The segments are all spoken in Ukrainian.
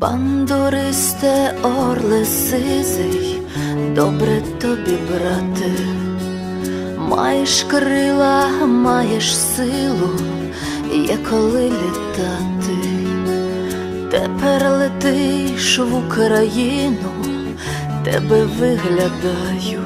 Бандуристе орле сизий, добре тобі, брате, маєш крила, маєш силу, є коли літати. Тепер летиш в Україну, тебе виглядають.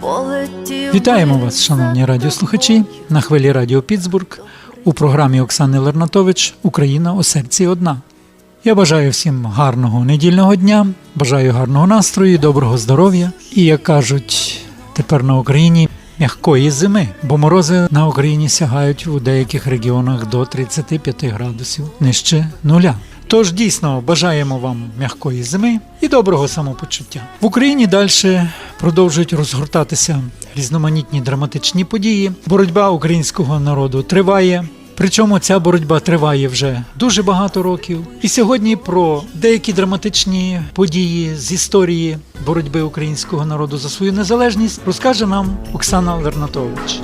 Полетів Вітаємо вас, шановні радіослухачі, на хвилі Радіо Піцбург у програмі Оксани Лернатович Україна у серці одна. Я бажаю всім гарного недільного дня, бажаю гарного настрою, доброго здоров'я і, як кажуть, тепер на Україні м'якої зими, бо морози на Україні сягають у деяких регіонах до 35 градусів нижче нуля. Тож дійсно бажаємо вам м'якої зими і доброго самопочуття. В Україні далі продовжують розгортатися різноманітні драматичні події. Боротьба українського народу триває. Причому ця боротьба триває вже дуже багато років. І сьогодні про деякі драматичні події з історії боротьби українського народу за свою незалежність розкаже нам Оксана Лернатович.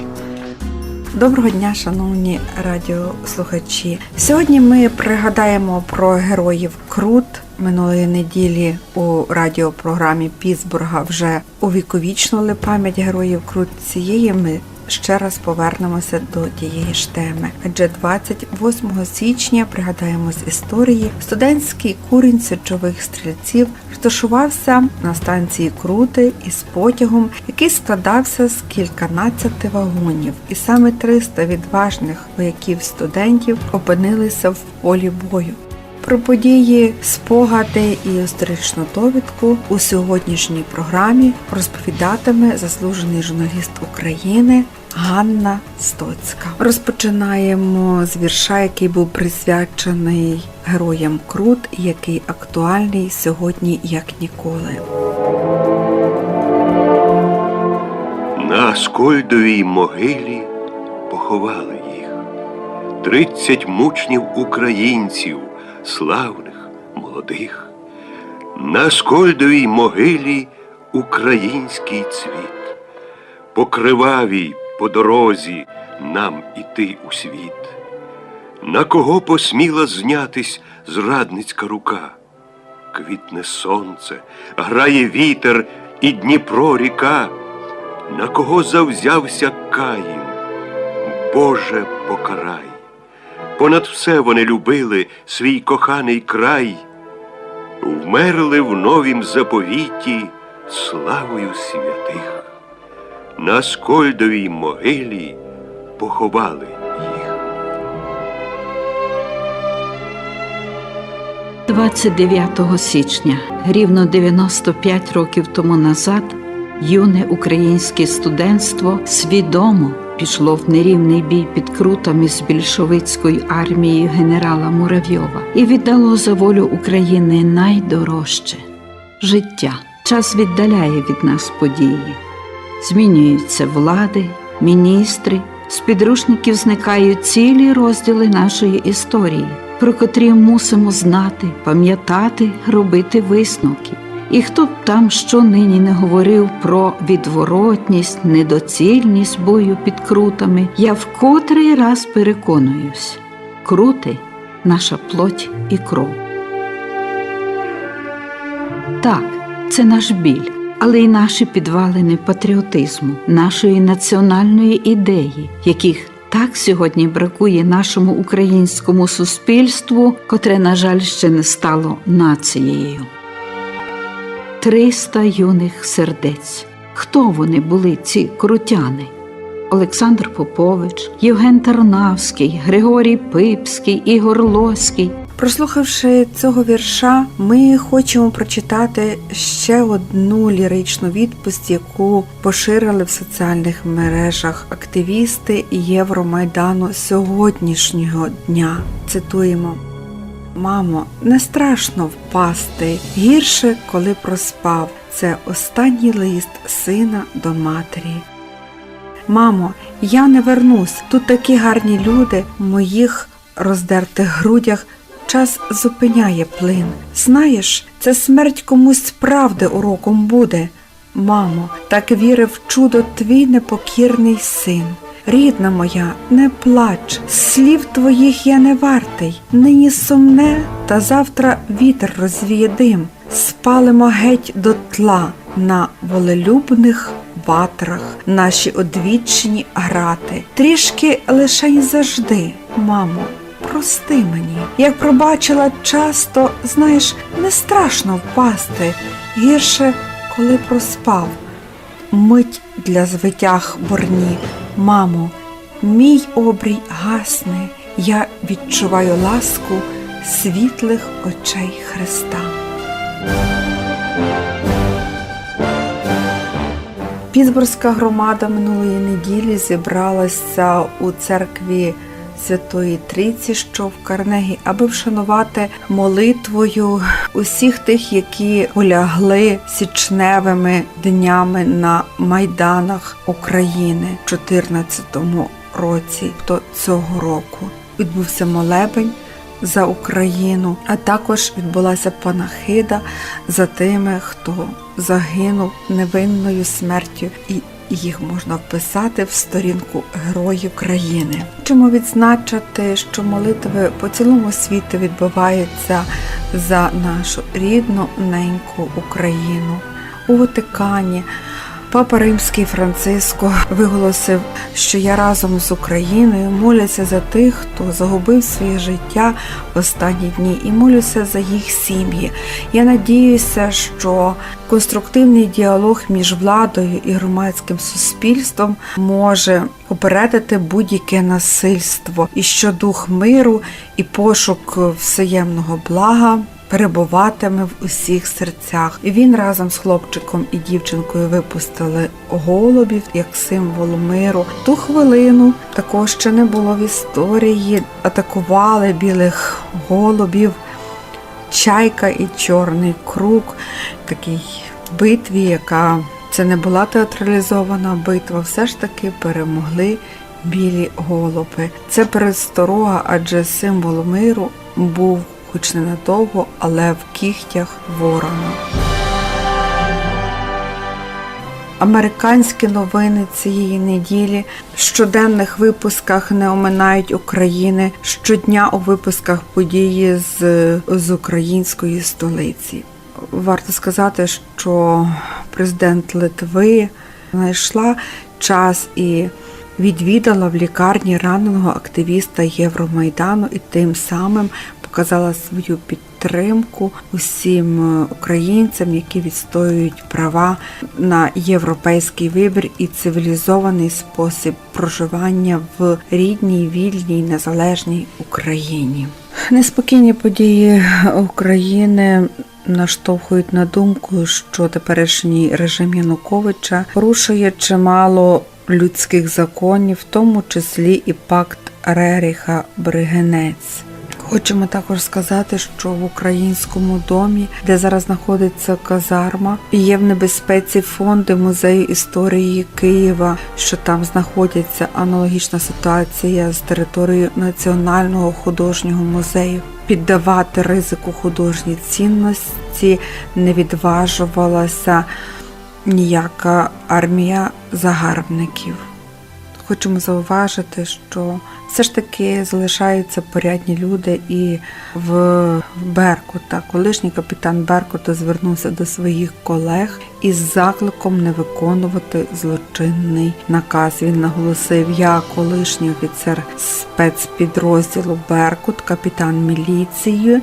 Доброго дня, шановні радіослухачі. Сьогодні ми пригадаємо про героїв Крут. Минулої неділі у радіопрограмі Піцбурга вже увіковічнили пам'ять героїв Крут. Цієї ми ще раз повернемося до тієї ж теми. Адже 28 січня пригадаємо з історії студентський курінь січових стрільців розташувався на станції Крути із потягом, який складався з кільканадцяти вагонів, і саме 300 відважних вояків студентів опинилися в полі бою. Про події, спогади і історичну довідку у сьогоднішній програмі розповідатиме заслужений журналіст України Ганна Стоцька. Розпочинаємо з вірша, який був присвячений героям Крут, який актуальний сьогодні як ніколи. На Аскольдовій могилі поховали їх. Тридцять мучнів українців, славних, молодих. На Аскольдовій могилі український цвіт. По кривавій, по дорозі нам іти у світ. На кого посміла знятись зрадницька рука? Квітне сонце, грає вітер і Дніпро ріка. На кого завзявся Каїн? Боже, покарай. Понад все вони любили свій коханий край, вмерли в новім заповіті славою святих. На Скольдовій могилі поховали їх. 29 січня, рівно 95 років тому назад, юне українське студентство свідомо пішло в нерівний бій під крутами з більшовицькою армією генерала Муравйова і віддало за волю України найдорожче життя. Час віддаляє від нас події. Змінюються влади, міністри, з підручників зникають цілі розділи нашої історії, про котрі мусимо знати, пам'ятати, робити висновки. І хто б там що нині не говорив про відворотність, недоцільність бою під крутами, я в котрий раз переконуюсь, крути наша плоть і кров. Так, це наш біль, але й наші підвалини патріотизму, нашої національної ідеї, яких так сьогодні бракує нашому українському суспільству, котре, на жаль, ще не стало нацією. Триста юних сердець. Хто вони були, ці крутяни? Олександр Попович, Євген Тарнавський, Григорій Пипський, Ігор Лоський, Прослухавши цього вірша, ми хочемо прочитати ще одну ліричну відповідь, яку поширили в соціальних мережах активісти Євромайдану сьогоднішнього дня. Цитуємо. Мамо, не страшно впасти. Гірше, коли проспав. Це останній лист сина до матері. Мамо, я не вернусь. Тут такі гарні люди в моїх роздертих грудях час зупиняє плин. Знаєш, це смерть комусь правди уроком буде. Мамо, так вірив чудо твій непокірний син. Рідна моя, не плач, слів твоїх я не вартий. Нині сумне, та завтра вітер розвіє дим. Спалимо геть до тла на волелюбних ватрах наші одвічні грати. Трішки лишень завжди, мамо. Прости мені, як пробачила часто, знаєш, не страшно впасти, гірше, коли проспав. Мить для звитяг борні, мамо, мій обрій гасне, я відчуваю ласку світлих очей Христа. Пітсбурзька громада минулої неділі зібралася у церкві Святої Трійці, що в Карнегі, аби вшанувати молитвою усіх тих, які полягли січневими днями на майданах України в 2014 році, то цього року. Відбувся молебень за Україну, а також відбулася панахида за тими, хто загинув невинною смертю, і їх можна вписати в сторінку Героїв країни. Чому відзначити, що молитви по цілому світу відбуваються за нашу рідну неньку Україну у Ватикані. Папа Римський Франциско виголосив, що я разом з Україною молюся за тих, хто загубив своє життя в останні дні, і молюся за їх сім'ї. Я надіюся, що конструктивний діалог між владою і громадським суспільством може попередити будь-яке насильство, і що дух миру і пошук всеємного блага перебуватиме в усіх серцях. І він разом з хлопчиком і дівчинкою випустили голубів як символ миру. Ту хвилину такого ще не було в історії. Атакували білих голубів, чайка і чорний круг, такій битві, яка це не була театралізована битва, все ж таки перемогли білі голуби. Це пересторога, адже символ миру був хоч ненадовго, але в кігтях ворона. Американські новини цієї неділі в щоденних випусках не оминають України щодня у випусках події з, з української столиці. Варто сказати, що президент Литви знайшла час і відвідала в лікарні раненого активіста Євромайдану і тим самим показала свою підтримку усім українцям, які відстоюють права на європейський вибір і цивілізований спосіб проживання в рідній, вільній, незалежній Україні. Неспокійні події України наштовхують на думку, що теперішній режим Януковича порушує чимало людських законів, в тому числі і пакт Реріха Бригенець. Хочемо також сказати, що в українському домі, де зараз знаходиться казарма, є в небезпеці фонди музею історії Києва, що там знаходяться аналогічна ситуація з територією Національного художнього музею. Піддавати ризику художні цінності не відважувалася ніяка армія загарбників. Хочемо зауважити, що все ж таки залишаються порядні люди і в Беркута. Колишній капітан Беркута звернувся до своїх колег із закликом не виконувати злочинний наказ. Він наголосив: я колишній офіцер спецпідрозділу Беркут, капітан міліції.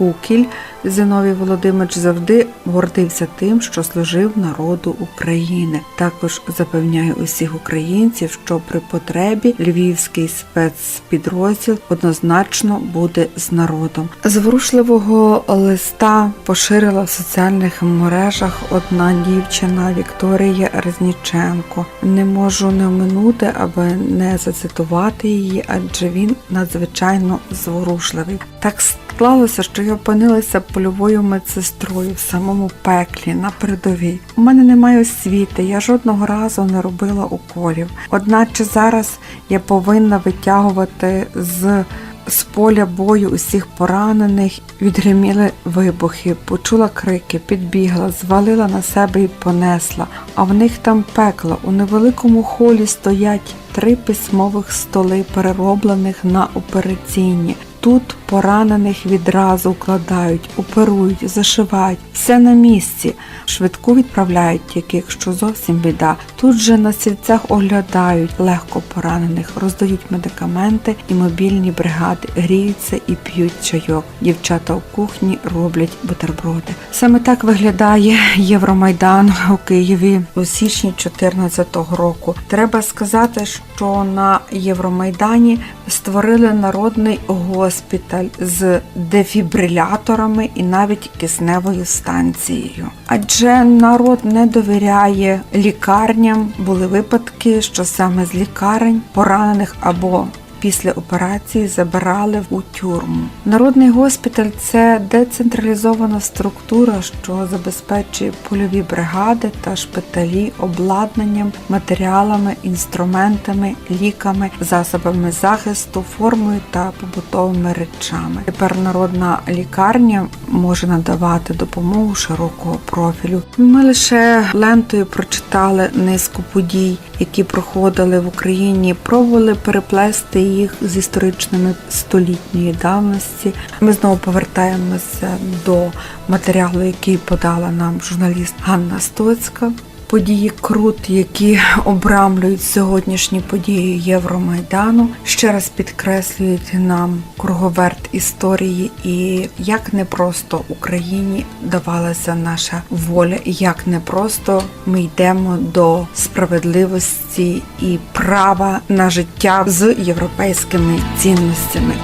Кукіль Зиновій Володимирович завжди гордився тим, що служив народу України. Також запевняє усіх українців, що при потребі львівський спецпідрозділ однозначно буде з народом. Зворушливого листа поширила в соціальних мережах одна дівчина Вікторія Резніченко. Не можу не оминути, аби не зацитувати її, адже він надзвичайно зворушливий. Так склалося, що я опинилася польовою медсестрою в самому пеклі на передовій. У мене немає освіти, я жодного разу не робила уколів. Одначе зараз я повинна витягувати з з поля бою усіх поранених відгриміли вибухи, почула крики, підбігла, звалила на себе і понесла. А в них там пекло. У невеликому холі стоять три письмових столи, перероблених на операційні. Тут поранених відразу вкладають, оперують, зашивають, все на місці. Швидку відправляють, тільки якщо зовсім біда. Тут же на сільцях оглядають легко поранених, роздають медикаменти і мобільні бригади гріються і п'ють чайок. Дівчата у кухні роблять бутерброди. Саме так виглядає Євромайдан у Києві у січні 2014 року. Треба сказати, що на Євромайдані створили народний госпіталь з дефібриляторами і навіть кисневою станцією. Адже народ не довіряє лікарням. Були випадки, що саме з лікарень поранених або Після операції забирали у тюрму. Народний госпіталь це децентралізована структура, що забезпечує польові бригади та шпиталі обладнанням, матеріалами, інструментами, ліками, засобами захисту, формою та побутовими речами. Тепер народна лікарня може надавати допомогу широкого профілю. Ми лише лентою прочитали низку подій, які проходили в Україні, пробували переплести їх з історичними столітньої давності. Ми знову повертаємося до матеріалу, який подала нам журналіст Ганна Стоцька. Події крут, які обрамлюють сьогоднішні події Євромайдану, ще раз підкреслюють нам круговерт історії і як непросто Україні давалася наша воля, і як непросто ми йдемо до справедливості і права на життя з європейськими цінностями.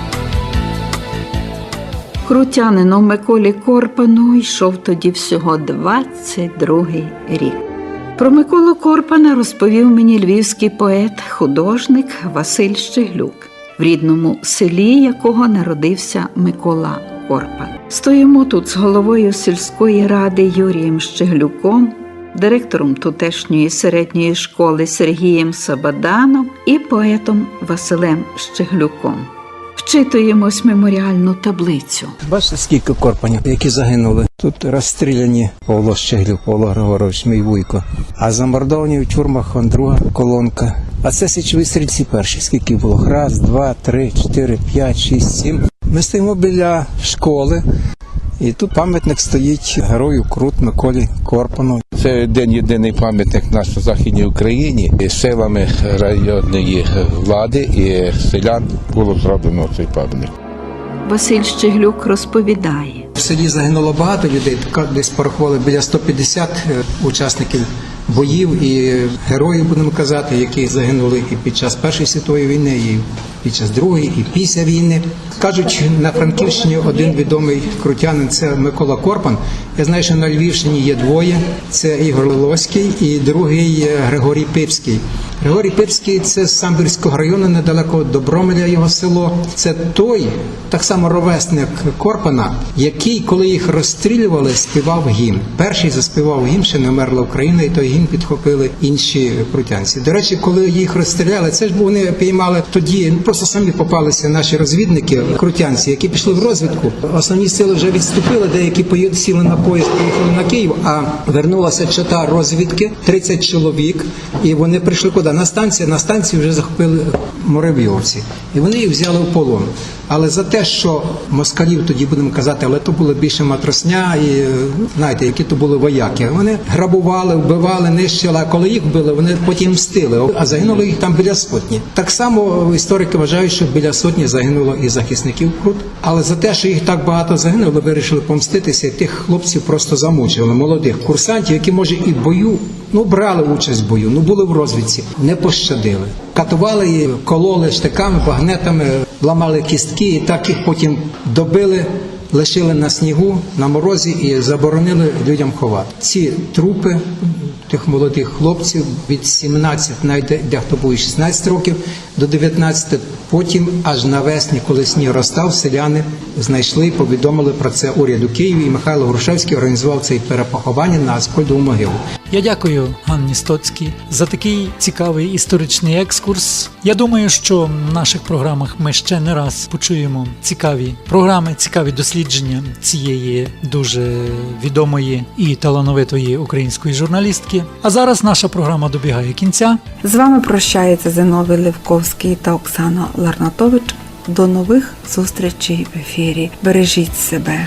Крутянину Миколі Корпану йшов тоді всього 22-й рік. Про Миколу Корпана розповів мені львівський поет, художник Василь Щеглюк, в рідному селі якого народився Микола Корпан. Стоїмо тут з головою сільської ради Юрієм Щеглюком, директором тутешньої середньої школи Сергієм Сабаданом і поетом Василем Щеглюком. Вчитуємось меморіальну таблицю. Бачите, скільки корпанів, які загинули. Тут розстріляні Павло Щеглів, Павло Григорович, мій вуйко. А замордовані в тюрмах он друга колонка. А це січові стрільці перші. Скільки було? Раз, два, три, чотири, п'ять, шість, сім. Ми стоїмо біля школи, і тут пам'ятник стоїть герою Крут Миколі Корпану. Це день єдиний пам'ятник на західній Україні і силами районної влади і селян було зроблено цей пам'ятник. Василь Щеглюк розповідає. В селі загинуло багато людей, така десь порахували біля 150 е, учасників боїв і героїв, будемо казати, які загинули і під час Першої світової війни, і під час Другої, і після війни. Кажуть, на Франківщині один відомий крутянин це Микола Корпан. Я знаю, що на Львівщині є двоє: це Ігор Лиловський і другий е, Григорій Пипський. Григорій Пипський це з Самбірського району, недалеко Добромеля його село. Це той, так само ровесник Корпана, який, коли їх розстрілювали, співав гімн. Перший заспівав гімн, ще не вмерла Україна, і той гімн підхопили інші крутянці. До речі, коли їх розстріляли, це ж вони піймали тоді. Ну просто самі попалися наші розвідники, крутянці, які пішли в розвідку. Основні сили вже відступили, деякі сіли на поїзд, поїхали на Київ. А вернулася чата розвідки, 30 чоловік, і вони прийшли куди? На станцію. На станції вже захопили моравйовці, і вони їх взяли в полон. Але за те, що москалів тоді будемо казати, але то було більше матросня, і е, знаєте, які то були вояки. Вони грабували, вбивали, нищили. А коли їх вбили, вони потім мстили. А загинуло їх там біля сотні. Так само історики вважають, що біля сотні загинуло і захисників Крут. Але за те, що їх так багато загинуло, вирішили помститися. і Тих хлопців просто замучили, молодих курсантів, які може і в бою. Ну, брали участь в бою, ну були в розвідці, не пощадили. Катували її, кололи штиками, багнетами, ламали кістки, і так їх потім добили, лишили на снігу, на морозі і заборонили людям ховати. Ці трупи тих молодих хлопців від 17, навіть де- дехто був і 16 років, до 19. Потім, аж навесні, коли сніг розстав, селяни знайшли, і повідомили про це уряду Києві. І Михайло Грушевський організував це перепоховання на Аскольдову могилу. Я дякую Ганні Стоцькій за такий цікавий історичний екскурс. Я думаю, що в наших програмах ми ще не раз почуємо цікаві програми, цікаві дослідження цієї дуже відомої і талановитої української журналістки. А зараз наша програма добігає кінця. З вами прощається Зиновій Левковський та Оксана Ларнатович. До нових зустрічей в ефірі. Бережіть себе.